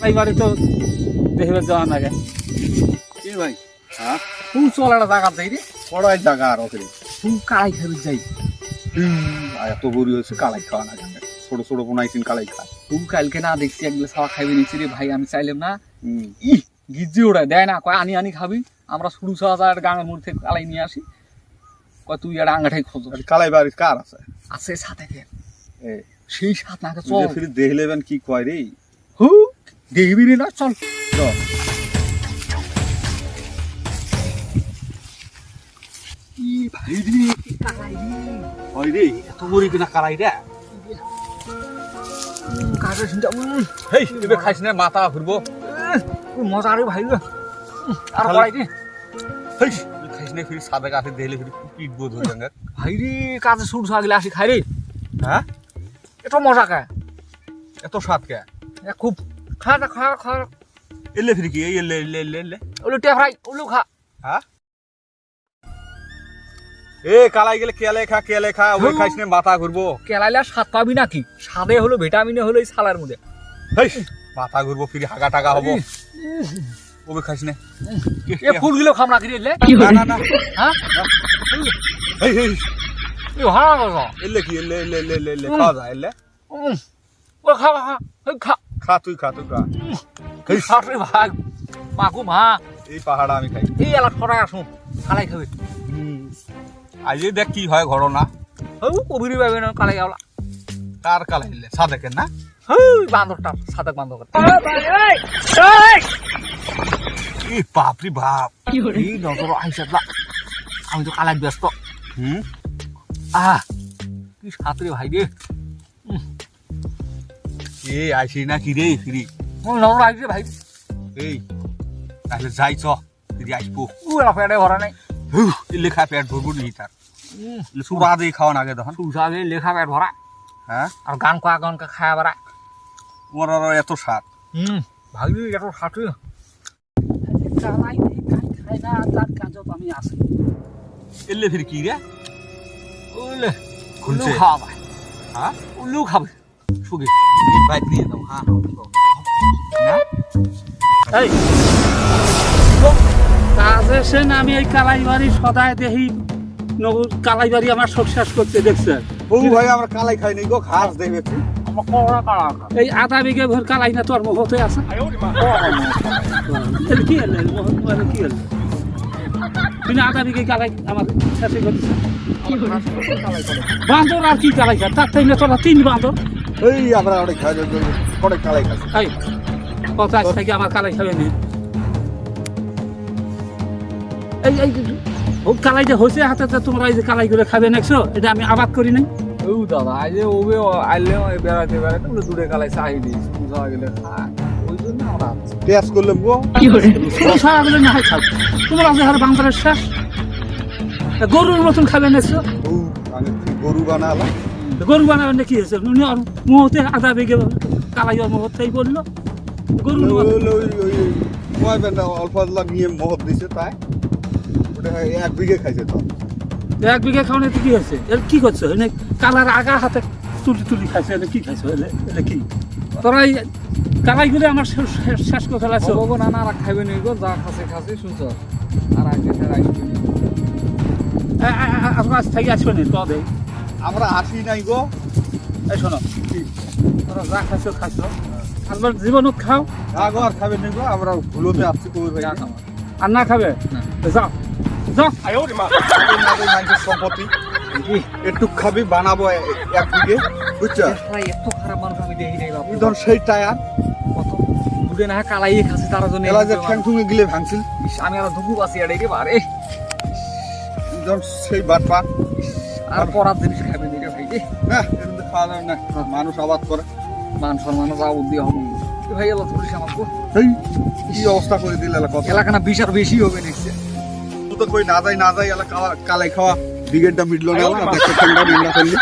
তো যাওয়া নাগে কি ভাই? হ্যাঁ? তুই চল একটা জায়গা যাই রে? বড়াই জায়গা আর ওকে তুই কালাই খাবি যাই? এত বড়ি হয়েছে কালাই খাওয়া না ছোট ছোট বোনাইছেন কালাই খায়। তুই কালকে না দেখছি একগুলো খাওয়া খাবি নিচ্ছি রে ভাই আমি চাইলাম না। হুম। ই গিজি ওড়ায় দেয় না কয় আনি আনি খাবি। আমরা শুরু সাহায্য গাঙের মুড় থেকে কালাই নিয়ে আসি। কয় তুই একটা আঙ্গাটাই খোঁজ। কালাই বাড়ির কার আছে? আছে সাথে কে? সেই সাথ নাকে চল। দেখলেবেন কি কয় রে? হু? দেখবি না চল। কি হয় এত খাইছ না মাথা ঘুরবো। মজা রে ভাই আর খালাই- রে খাইছ না ফিরে সাদা কাঠে দেখলে ফিরে পিটবো ধরে জাঙ্গা ভাই রে কাজে শুরু সাগলে আসি খাই রে। হ্যাঁ? এটা মজা খায় এত স্বাদ কে? খুব খা খা খা। এলে ফিরে কি? এলে এলে এলে এলে। ওলু ফ্রাই ওলু খা। হ্যাঁ এ কালাই গেলে কেলে খা কেলে খা ওই খাইছ না মাথা ঘুরবো। কেলাইলে স্বাদ পাবি নাকি স্বাদে হলো ভিটামিনে হলো এই সালার মধ্যে। হেই মাথা ঘুরবো ফিরে হাগা টাগা হব। ওবে খাইছ না। এ ফুলগুলো খাম রাখি রে না না না। হ্যাঁ এ ভাড়া এলে কি এলে এলে এলে এলে খাওয়া যায় এলে। ও খা খা খা। খা তুই খা। তুই খা এই সাথে ভাই মাকু মা। এই পাহাড় আমি খাই। এই এলা সরাই আসুন কালাই খাবে। আজ দেখ কি হয় ঘটনা। হৌ কবিরি পাবে না কালাই গাওলা কার কালাই এলে সাদেকের না? হৌ বান্দরটা সাদক বান্দর এই বাপরি বাপ। এই নজর আইসাত আমি তো কালাই ব্যস্ত। হুম? আহ কি সাঁতরে ভাই রে। এই আইসি না কি রে ফিরি। নজর আইছে ভাই। এই তাহলে যাই চ ফিরি আসব এলা পেটে ভরা নাই। এলে খা পেট ভরবো নি তার সুরা দিয়ে খাওয়া নাগে তখন সুসাগে লেখা পেট ভরা হ্যাঁ আর গান কোয়া গান খায়া ভরা তোমার আরও এত স্বাদ হুম ভাই এত সাঁতরে কালাই খাই না তার কাজত আমি আসি এলে ফিরি কি রে ওলে খুলছে। খাওয়া হ্যাঁ উল্লু খাবে। সুগে বাইক নিয়ে দাও হ্যাঁ এই। কাজে সেন আমি এই কালাই বাড়ি সদায় দেখি। নবু কালাই বাড়ি আমার সক্সেস করতে দেখছে? ও ভাই আমরা কালাই খাই নাই গো ঘাস কাড়া এই আধা বিঘে ভর কালাই না তোর মুখতে আছে? তাহলে কি হলো? কি হলো? তুই না আধা বিঘে কালাই আমার সাথে করছিস বান্দর আর কি কালাই খা তার থেকে তোরা তিন বান্দর। এই আমরা অনেক খাই অনেক কালাই খাই এই কত আজ থেকে আমার কালাই খাবে নি? এই এই কালাই যে হয়েছে হাতে তো তোমরা এই যে কালাই করে খাবে নেকছো এটা আমি আবাদ করি নাই। ও দাদা আজ ওবে আইলে বেড়াতে বেড়াতে বলে দূরে কালাই চাই দিস বুঝা গেলে গো বলে না হয় খাও। তোমার আছে হার বান্দরের শেষ। গরুর মতন খাবে নেকছো ও আমি গরু বানালাম? গরু বানাবেন না কি হয়েছে উনি আর মুহূর্তে আধা বেগে কালাই ওর মুহূর্তেই বলল। গরু অল্প নিয়ে মহৎ দিছে তাই। ওটা এক বিঘে খাইছে তো। এক বিঘা খাওয়ানো কি হয়েছে? এর কি করছ? এনে কালার আগা হাতে তুলি তুলি খাইছে এনে কি খাইছো? এলে এলে কি? তোরা এই কালাই গুলো আমার শেষ- করে ফেলাছো বাবা না না আর খাইবে নি গো যা খাসে খাসে শুনছ? আর আইতে আইসবে নি। আজ থেকে আসবে না তো দেয় আমরা আসি নাই গো। এই শোনো তোরা যা খাইছো খাইছো। আজবার জীবনত খাও। আগো আর খাবেন নাই গো আমরা ভুলোতে আসছি কই ভাই। আর না খাবে? যাও যাও মানুষের সম্পত্তি। একটু খাবি বানাবো এক বিঘে। বুঝছ? ভাই, এত খারাপ মানুষ আমি দেখি নাই বাপু। এই ধর সেই টায়ার। কত? দূরে না কালাই খাসি তার জন্য। এলা যে ঠ্যাং ঠুঙে গিলে ভাঙছিল। আমি আর ধুকু বাসি একেবারে। এই ধর সেই বাটপা। আর পরার জিনিস খাবে নি রে ভাই। না তো খাওয়া যাবে না। মানুষ আবাদ করে। মান সম্মান যা দিয়ে হবে ভাই এলাকা পুলিশ আমাকে এই কি অবস্থা করে দিলে এলাকা এলাকা না বিশ আর বেশি হবে নিশ্চয় তো কই না যাই না যাই এলাকা কালাই খাওয়া। ব্রিগেডটা মিটলো না দেখতে ঠান্ডা নিন্দা করলি